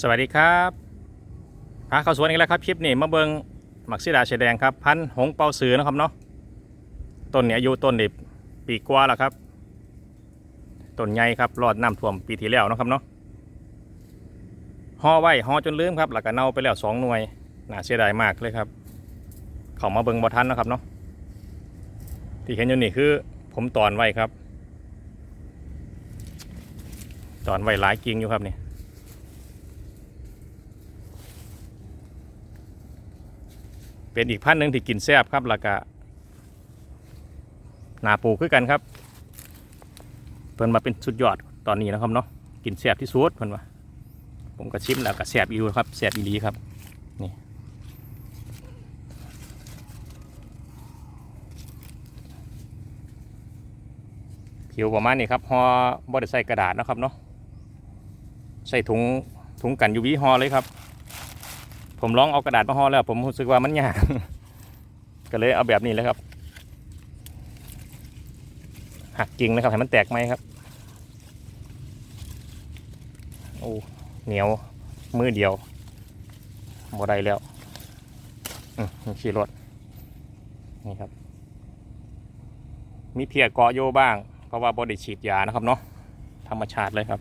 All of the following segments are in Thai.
สวัสดีครับพาเข้าสวนอีกแล้วครับคลิปนี้มาเบิงหมักซีดาชายแดงครับพันธุ์หงเปาสือนะครับเนาะต้นนี้อายุต้นนี้ปีกว่าแล้วครับต้นใหญ่ครับรอดน้ำท่วมปีที่แล้วนะครับเนาะห่อไว้ห่อจนลืมครับแล้วก็เน่าไปแล้วสองหน่วยน่าเสียดายมากเลยครับ เขามาเบิงบ่ทันนะครับเนาะที่เห็นอยู่นี่คือ ผมตอนไว้ครับ ตอนไว้หลายกิ่งอยู่ครับนี่ เป็นอีกพันธุ์หนึ่งที่กินแซ่บครับแล้วก็หนาปูคือกันครับ เพิ่นมาเป็นสุดยอดตอนนี้นะครับเนาะกินแซ่บที่สุดเพิ่นว่าผมก็ชิมแล้วก็แซ่บอีกครับแซ่บอีลีครับนี่ผิวประมาณนี้ครับห่อบไดใส่กระดาษนะครับเนาะใส่ถุงถุงกันยูวีห่อเลยครับ ผมลองเอากระดาษมาห่อแล้ว ผมรู้สึกว่ามันยากก็เลยเอาแบบนี้เลยครับ หักกิ่งนะครับให้มันแตกไหมครับโอ้เหนียวมือเดียวบ่ได้แล้วขี่รถนี่ครับ มีเพียเกาะโยบ้าง เพราะว่าบไดิฉีดยานะครับเนาะธรรมชาติเลยครับ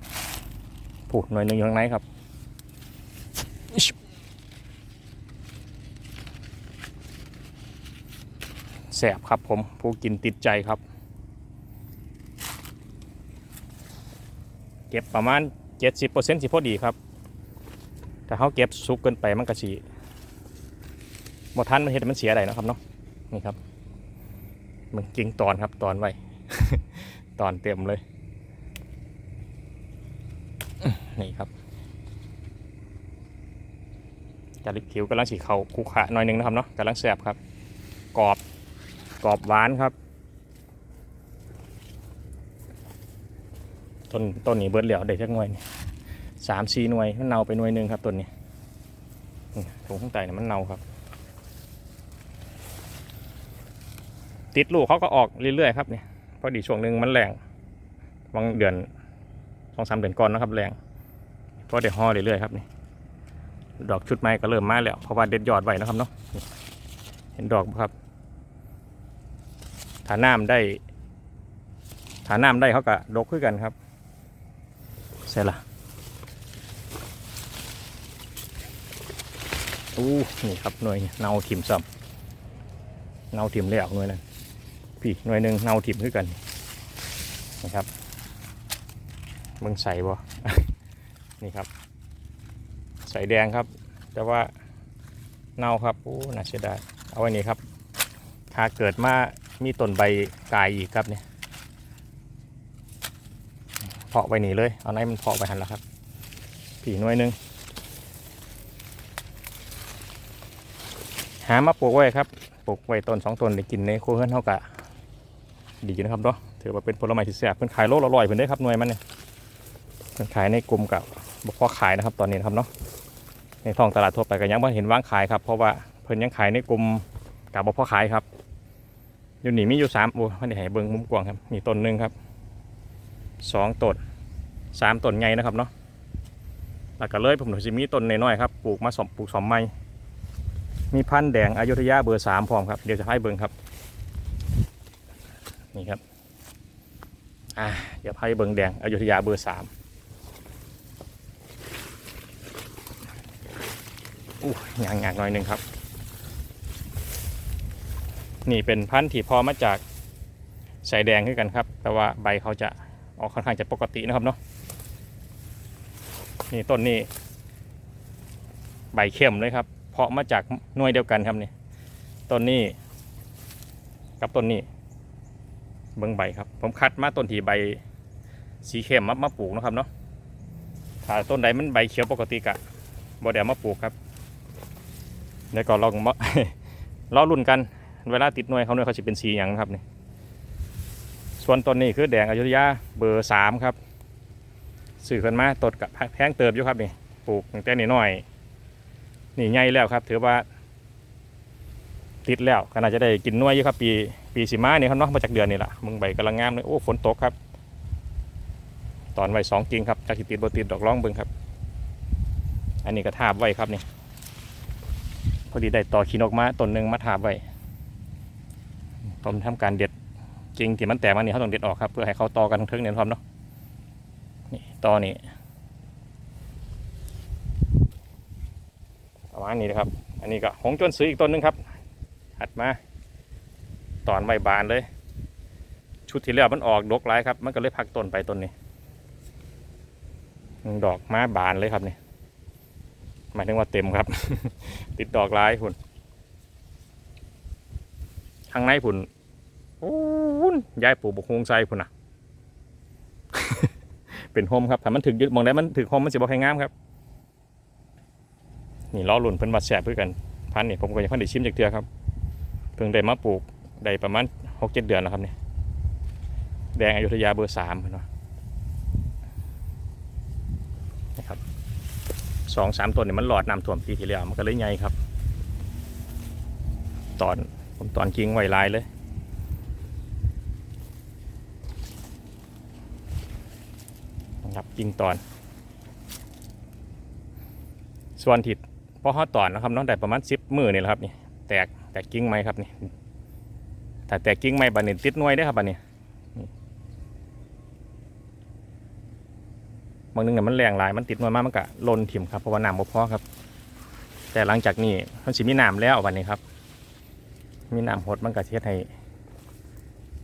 ผูดหน่วยหนึ่งอยู่ข้างในครับ แสบครับผมผู้กินติดใจครับ เก็บประมาณ 70%สิพอดีครับแต่เขาเก็บสุกเกินไปมันกระชีบทันมันเห็นมันเสียอะไรนะครับเนาะนี่ครับ มันกิ่งตอนครับตอนไว้ตอนเต็มเลย นี่ครับจาริกผิวกำลังสีเขาคุขะหน่อยหนึงนะครับเนาะกำลังแสบครับกรอบ กรอบหวานครับ ต้นต้นนี้เบิดเหลียวได้จักหน่วยนี่สามสี่หน่วยมันเน่าไปหน่วยหนึ่งครับต้นนี้ถุงข้างใต้เนี่ยมันเน่าครับ ติดลูกเขาก็ออกเรื่อยๆครับเนี่ยพอดีช่วงหนึ่งมันแรงบางเดือนสองสามเดือนก่อนนะครับแรงพอเดี๋ยวห่อเรื่อยๆครับนี่ดอกชุดไม้ก็เริ่มมาแล้วเพราะว่าเด็ดยอดไว้นะครับเนาะเห็นดอกครับ ถ้าน้ำได้ถ้าน้ำได้เขาก็ดกขึ้นกันครับเสร็จละอู้นี่ครับหน่วยเนาถิ่มซ้ำเนาถิ่มแล้วหน่วยนั้นพี่หน่วยหนึ่งเนาถิ่มขึ้นกันนะครับมึงใส่บ่นี่ครับ ใส่แดงครับ แต่ว่าเน่าครับโอ้น่าเสียดายเอาไว้นี่ครับ ถ้าเกิดมา มีต้นใบกายอีกครับเนี่ยเพาะไว้นี่เลย เอาไหนมันเพาะไปหันแล้วครับ ผีหน่วยหนึ่งหามาปลูกไว้ครับ ปลูกไว้ต้นสองต้นได้กินในโคเฮือนเท่ากะดีนะครับเนาะ ถือว่าเป็นผลไม้ที่แซ่บเพิ่นขายโลละร้อยเพิ่นได้ครับหน่วยมันเนี่ยเพิ่นขายในกลุ่มกับบ่พอขายนะครับตอนนี้นะครับเนาะ ในท้องตลาดทั่วไปก็ยังไม่เห็นวางขายครับ เพราะว่าเพิ่นยังขายในกลุ่มกับบ่พอขายครับ อยู่หนีมีอยู่สามโอ้ไม่ได้ให้เบิ่งมุมกว้างครับมีต้นหนึ่งครับสองต้นสามต้นใหญ่นะครับเนาะแล้วก็เลยผมถึงจะมีต้นน้อยๆครับปลูกมาสมปลูกสมไม้มีพันธุ์แดงอยุธยาเบอร์สามพร้อมครับเดี๋ยวจะให้เบิ่งครับนี่ครับอ่าเดี๋ยวให้เบิ่งแดงอยุธยาเบอร์สามอู้ยางๆหน่อยหนึ่งครับ นี่เป็นพันธุ์ที่พอมาจากสายแดงขึ้นกันครับ แต่ว่าใบเขาจะออกค่อนข้างจะปกตินะครับเนาะนี่ต้นนี้ใบเข้มเลยครับ เพาะมาจากหน่วยเดียวกันครับนี่ต้นนี้กับต้นนี้เบิ้งใบครับ ผมคัดมาต้นที่ใบสีเข้มมามาปลูกนะครับเนาะถ้าต้นใดมันใบเขียวปกติกะบ่เดี๋ยวมาปลูกครับเดี๋ยวก็ลองมารอรุ่นกัน เวลาติดหน่วยเขาหน่วยเขาจะเป็นสีอย่างครับนี่ส่วนต้นนี้คือแดงอยุธยาเบอร์สามครับสื่อกันมาตดกับแพงเติบอยู่ครับนี่ปลูกตั้งแต่นี่น้อยนี่ใหญ่แล้วครับ ถือว่า ติดแล้วก็น่าจะได้กินหน่วยอยู่ครับ ปีปีสีมาเนี่ยครับเนาะมาจากเดือนนี่แหละมึงใบกำลังงามเลยโอ้ฝนตกครับ ตอนไว้สองกิ่งครับจากติดบติดดอกร้องเบิ้งครับ อันนี้ก็ทาบไว้ครับนี่พอดีได้ต่อขีนออกมาต้นหนึ่งมาทาบไว้ ผมทำการเด็ดจริงที่มันแตกมานี่ยเขาต้องเด็ดออกครับเพื่อให้เขาตอกันทั้งเทิงเนี่ยครับเนาะนี่ตอนี่ประมาณนี้นะครับ อันนี้ก็หงจนซื้ออีกต้นหนึงครับหัดมาตอนใบบานเลย ชุดที่แล้วมันออกดกหลายครับ มันก็เลยพักต้นไปต้นนี้ดอกมาบานเลยครับนี่หมายถึงว่าเต็มครับ ติดดอกร้ายพุ่นข้างในพุ่น โอ้นยายปลูกบกฮวงไซพุ่นอะ เป็นโฮมครับถ้ามันถึกยึดมองได้มันถึกโฮมมันสิบ่ใครงามครับ นี่ล้อหลุ่นเพิ่นวัดแสบเพื่อกันพันนี่ผมก็ยังพิ่นได้ชิมจากเทือครับ เพิ่งได้มาปลูกได้ประมาณหกเจ็ดเดือนแล้วครับเนี่ยแดงอยุธยาเบอร์สามเพิ่นว่านะครับสองสามต้นเนี่ยมันหลอดน้ำท่วมปีที่แล้วมันก็เลยใหญ่ครับ ตอนผมตอนกิ้งไวลายเลยนะครับ กิ้งตอน ส่วนทิศพอฮอดตอนนะครับน้องได้ประมาณสิบมือนี่แหละครับนี่แตกแตกกิ้งไหมครับนี่ถ้าแตกกิ้งไหมบันนี้ติดหน่วยได้ครับบันนี้บางนึงเนี่ยมันแรงหลายมันติดมามากมันก็ลนถิ่มครับเพราะว่าน้ำบ่พอครับ แต่หลังจากนี้มันสิมีน้ำแล้ววันนี้ครับ มีน้ำหดมันก็เช็ดให้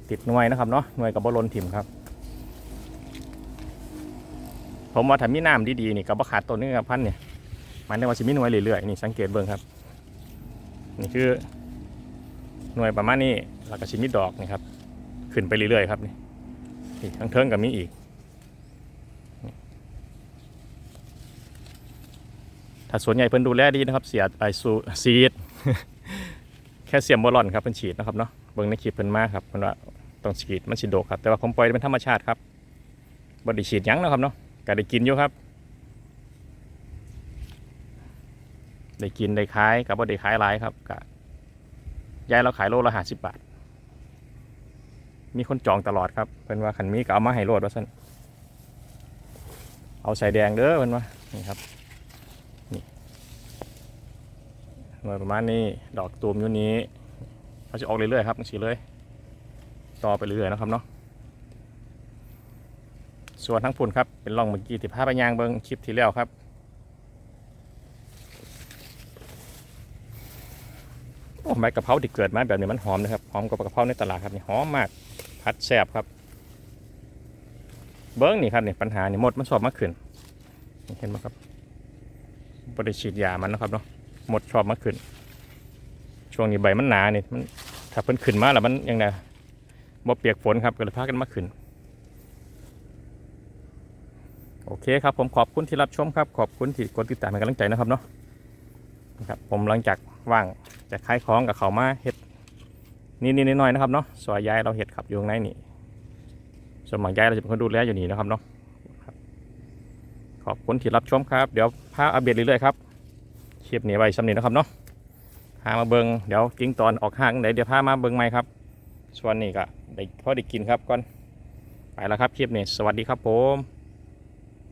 ติดหน่วยนะครับเนาะหน่วยกับบ่ลนถิ่มครับ ผมว่าถ้ามีน้ำดีๆนี่กับบ่ขาดต้นนึงครับพันเนี่ยมันได้ว่าสิมีหน่วยเรื่อยๆนี่สังเกตเบิ่งครับ นี่คือ หน่วยประมาณนี้แล้วก็สิมีดอกนี่ครับ ขึ้นไปเรื่อยๆครับนี่นี่ทั้งเทิงกับมีอีกถ้าส่วนใหญ่เพิ่นดูแลดีนะครับเสียไอซูซีดแค่เสียมบอลอนครับเพิ่นฉีดนะครับเนาะเบิ่งในคลิปเพิ่นมาครับเพิ่นว่าต้องฉีดมันสิโดกครับแต่ว่าผมปล่อยเป็นธรรมชาติครับบ่ได้ฉีดยั้งนะครับเนาะ ก็ได้กินอยู่ครับ ได้กินได้ขายกับบ่าได้ขายหลายครับก็ยายเราขายโลละ50บบาท มีคนจองตลอดครับเพิ่นว่าคันมีก็เอามาให้โลดว่าซั่นเอาใส่แดงเด้อเพิ่นว่านี่ครับหน่วยประมาณนี้ดอกตูมอยู่นี้เขาจะออกเรื่อยๆครับสีเลย ต่อไปเรื่อยๆนะครับเนาะ ส่วนทั้งพุ่นครับ เป็นร่องเมื่อกี้ที่พาไปยางเบิ้งคลิปที่แล้วครับ โอ้ใบกะเพราที่เกิดมาแบบนี้มันหอมนะครับ หอมกว่ากะเพราในตลาดครับนี่หอมมากพัดแสบครับ เบิ้งนี่ครับนี่ปัญหานี่หมดมันสอบมากขึ้น เห็นไหมครับบริฉีดยามันนะครับเนาะหมดชอบมาขึ้น ช่วงนี้ใบมันหนาเนี่ยมันถ้าเพิ่นขึ้นมาแล้วมันยังไงบ่เปียกฝนครับก็เลยพากันมาขึ้น โอ เคครับผมขอบคุณที่รับชมครับ ขอบคุณที่กดติดตามเป็นกำลังใจนะครับเนาะนะครับผมหลังจากว่างจะขายของกับเขามาเฮ็ดนี่ๆน้อยๆนะครับเนาะซอยยายเราเฮ็ดขับอยู่ข้างในนี่ส่วนหมางยายเราจะเป็นคนดูแลอยู่นี่นะครับเนาะขอบคุณที่รับชมครับ เดี๋ยวพาอัปเดตเรื่อยๆครับคลิปนี้ไว้สำเนีนะครับเนาะพามาเบิงเดี๋ยวกิ้งตอนออกห้างไหนเดี๋ยวพามาเบิงใหม่ครับส่วนนี้ก็ได้พอได้กินครับก่อนไปแล้วครับคลิปนี้สวัสดีครับผม